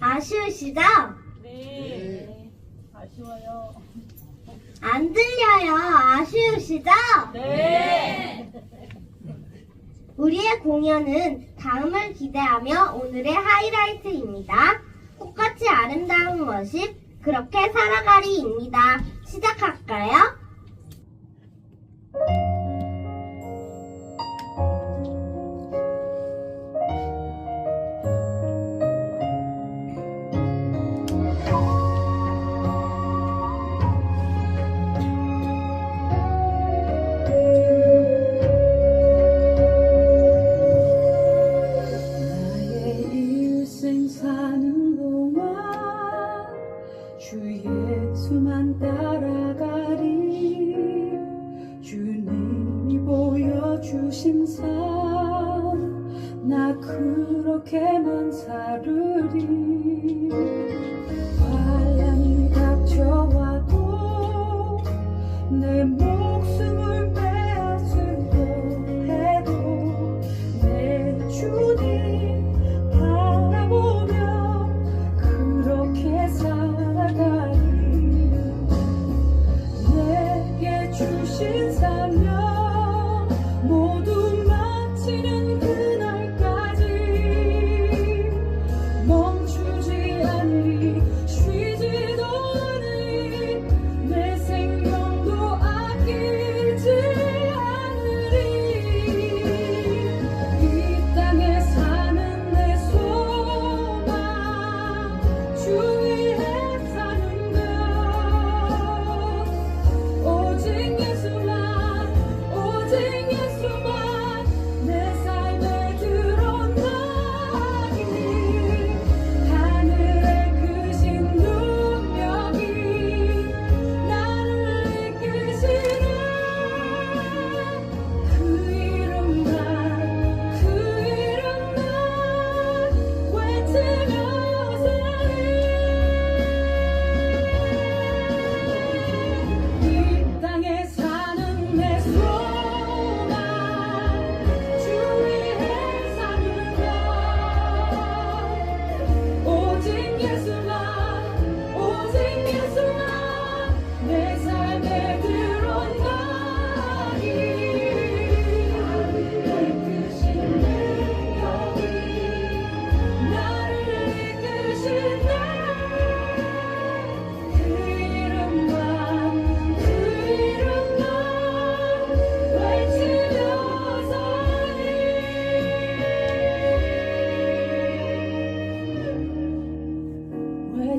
아쉬우시죠? 네. 네. 아쉬워요. 안 들려요. 아쉬우시죠? 네. 네. 우리의 공연은 다음을 기대하며 오늘의 하이라이트입니다. 꽃같이 아름다운 모습, 그렇게 살아가리입니다. 시작할까요? 주만 따라가리. 주님이 보여주신 삶 나 그렇게만 살으리.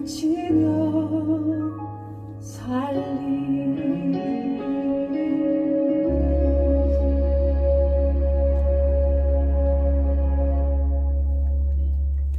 奇妙